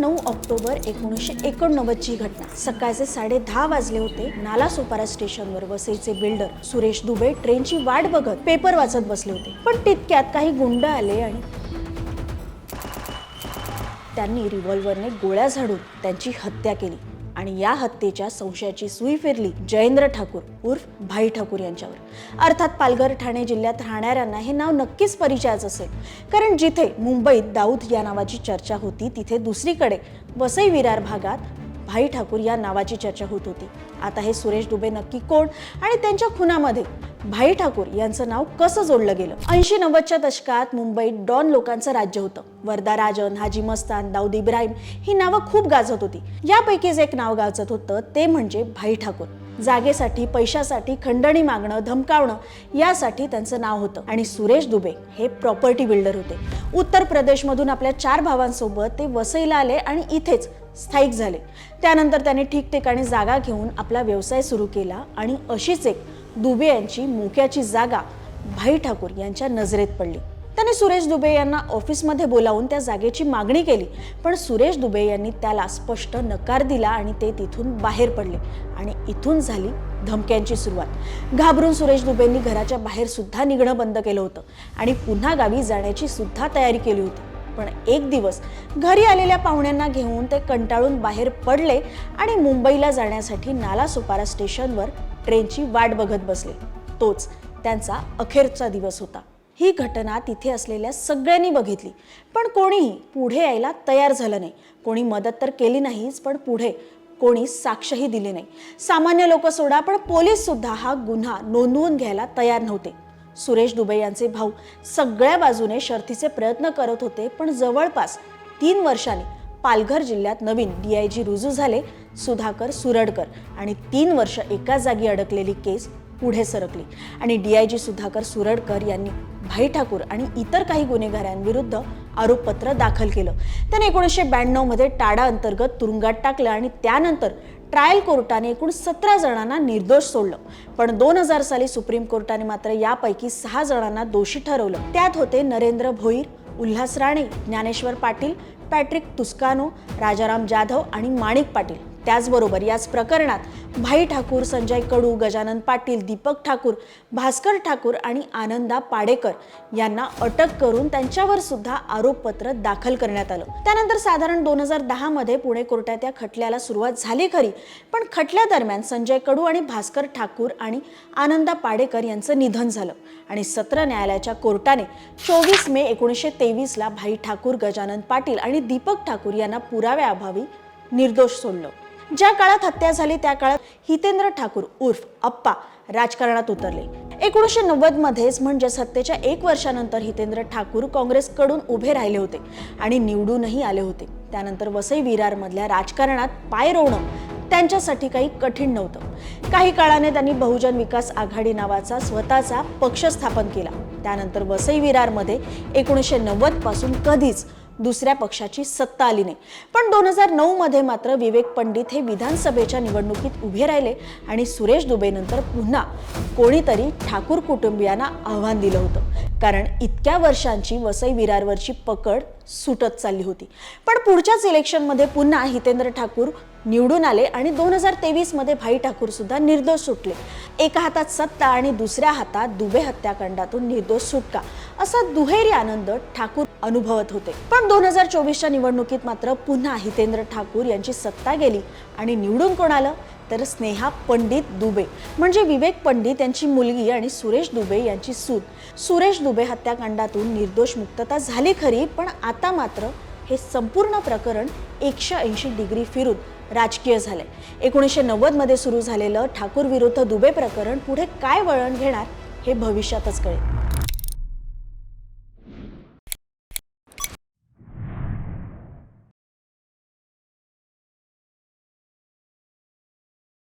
नऊ ऑक्टोबर एकोणीसशे एकोणनव्वदची घटना. सकाळचे साडे दहा वाजले होते. नाला सोपारा स्टेशनवर वसईचे बिल्डर सुरेश दुबे ट्रेनची वाट बघत पेपर वाचत बसले होते. पण तितक्यात काही गुंड आले आणि त्यांनी रिव्हॉल्व्हरने गोळ्या झाडून त्यांची हत्या केली. आणि या हत्येच्या संशयाची सुई फिरली जयेंद्र ठाकूर उर्फ भाई ठाकूर यांच्यावर. अर्थात पालघर ठाणे जिल्ह्यात राहणाऱ्यांना हे नाव नक्कीच परिचयाचं असेल. कारण जिथे मुंबईत दाऊद या नावाची चर्चा होती तिथे दुसरीकडे वसई विरार भागात भाई ठाकूर या नावाची चर्चा होत होती. आता हे सुरेश दुबे नक्की कोण आणि त्यांच्या खुनामध्ये भाई ठाकूर यांचं नाव कसं जोडलं गेलं? ऐंशी नव्वदच्या दशकात मुंबईत डॉन लोकांचं राज्य होतं. वर्धा राजन हाजी मस्तान दाऊद इब्राहिम ही नावं खूप गाजत होती. यापैकीच एक नाव गाजत होतं ते म्हणजे भाई ठाकूर. जागेसाठी पैशासाठी खंडणी मागणं धमकावणं यासाठी त्यांचं नाव होतं. आणि सुरेश दुबे हे प्रॉपर्टी बिल्डर होते. उत्तर प्रदेशमधून आपल्या चार भावांसोबत ते वसईला आले आणि इथेच स्थायिक झाले. त्यानंतर त्यांनी ठिकठिकाणी जागा घेऊन आपला व्यवसाय सुरू केला आणि अशीच एक दुबे यांची मोक्याची जागा भाई ठाकूर यांच्या नजरेत पडली. त्याने सुरेश दुबे यांना ऑफिसमध्ये बोलावून त्या जागेची मागणी केली पण सुरेश दुबे यांनी त्याला स्पष्ट नकार दिला आणि ते तिथून बाहेर पडले आणि इथून झाली धमक्यांची सुरुवात. घाबरून सुरेश दुबेंनी घराच्या बाहेर सुद्धा निघणं बंद केलं होतं आणि पुन्हा गावी जाण्याची सुद्धा तयारी केली होती. पण एक दिवस घरी आलेल्या पाहुण्यांना घेऊन ते कंटाळून बाहेर पडले आणि मुंबईला जाण्यासाठी नालासोपारा स्टेशनवर ट्रेनची वाट बघत बसले. तोच त्यांचा अखेरचा दिवस होता. ही घटना तिथे असलेल्या सगळ्यांनी बघितली. पण कोणीही पुढे यायला तयार झालं नाही. कोणी मदत तर केली नाहीच पण पुढे कोणी साक्षही दिली नाही. सामान्य लोक सोडा पण पोलीस सुद्धा हा गुन्हा नोंदवून घ्यायला तयार नव्हते. सुरेश दुबे यांचे भाऊ सगळ्या बाजूने शर्थीचे प्रयत्न करत होते पण जवळपास तीन वर्षांनी पालघर जिल्ह्यात नवीन डी आय जी रुजू झाले सुधाकर सुरडकर. आणि तीन वर्ष एका जागी अडकलेली केस पुढे सरकली. आणि D I G Sudhakar Suradkar यांनी भाई ठाकूर आणि इतर काही गुन्हेगारांविरुद्ध आरोपपत्र दाखल केलं. त्याने एकोणीसशे ब्याण्णवमध्ये टाडा अंतर्गत तुरुंगात टाकलं आणि त्यानंतर ट्रायल कोर्टाने एकूण सतरा जणांना निर्दोष सोडलं. पण दोन हजार साली सुप्रीम कोर्टाने मात्र यापैकी सहा जणांना दोषी ठरवलं. त्यात होते नरेंद्र भोईर उल्हास राणे ज्ञानेश्वर पाटील पॅट्रिक तुस्कानो राजाराम जाधव आणि माणिक पाटील. त्याचबरोबर याच प्रकरणात भाई ठाकूर संजय कडू गजानन पाटील दीपक ठाकूर भास्कर ठाकूर आणि आनंदा पाडेकर यांना अटक करून त्यांच्यावर सुद्धा आरोपपत्र दाखल करण्यात आलं. त्यानंतर साधारण दोन हजार दहामध्ये पुणे कोर्टात या खटल्याला सुरुवात झाली खरी. पण खटल्यादरम्यान संजय कडू आणि भास्कर ठाकूर आणि आनंदा पाडेकर यांचं निधन झालं आणि सत्र न्यायालयाच्या कोर्टाने चोवीस मे एकोणीसशे तेवीसला भाई ठाकूर गजानन पाटील आणि दीपक ठाकूर यांना पुराव्याअभावी निर्दोष सोडलं. ज्या काळात हत्या झाली त्या काळात हितेंद्र ठाकूर उर्फ अप्पा राजकारणात उतरले. एकोणीसशे नव्वद मध्येच म्हणजेच हत्येच्या एक वर्षानंतर हितेंद्र ठाकूर काँग्रेसकडून उभे राहिले होते आणि निवडूनही आले होते. त्यानंतर वसई विरारमधल्या राजकारणात पाय रोवणं त्यांच्यासाठी काही कठीण नव्हतं. काही काळाने त्यांनी बहुजन विकास आघाडी नावाचा स्वतःचा पक्ष स्थापन केला. त्यानंतर वसई विरारमध्ये एकोणीसशे नव्वदपासून कधीच दुसऱ्या पक्षाची सत्ता आली नाही. पण दोन हजार नऊमध्ये मात्र विवेक पंडित हे विधानसभेच्या निवडणुकीत उभे राहिले आणि सुरेश दुबेनंतर पुन्हा कोणीतरी ठाकूर कुटुंबियांना आव्हान दिलं होतं. कारण इतक्या वर्षांची वसई विरारवरची पकड सुटत चालली होती. पण पुढच्याच इलेक्शनमध्ये पुन्हा हितेंद्र ठाकूर निवडून आले आणि दोन हजार तेवीसमध्ये भाई ठाकूर सुद्धा निर्दोष सुटले. एका हातात सत्ता आणि दुसऱ्या हातात दुबे हत्याकांडातून निर्दोष सुटका. असा दुहेरी आनंद ठाकूर अनुभवत होते. पण दोन हजार चोवीसच्या निवडणुकीत मात्र पुन्हा हितेंद्र ठाकूर यांची सत्ता गेली आणि निवडून कोण आलं तर स्नेहा पंडित दुबे. म्हणजे विवेक पंडित यांची मुलगी आणि सुरेश दुबे यांची सूत सुरेश दुबे हत्याकांडातून निर्दोष मुक्तता झाली खरी पण आता मात्र हे संपूर्ण प्रकरण एकशे ऐंशी डिग्री फिरून राजकीय झाले एकोणीसशे नव्वदमध्ये सुरू झालेलं ठाकूर विरुद्ध दुबे प्रकरण पुढे काय वळण घेणार हे भविष्यातच कळेल.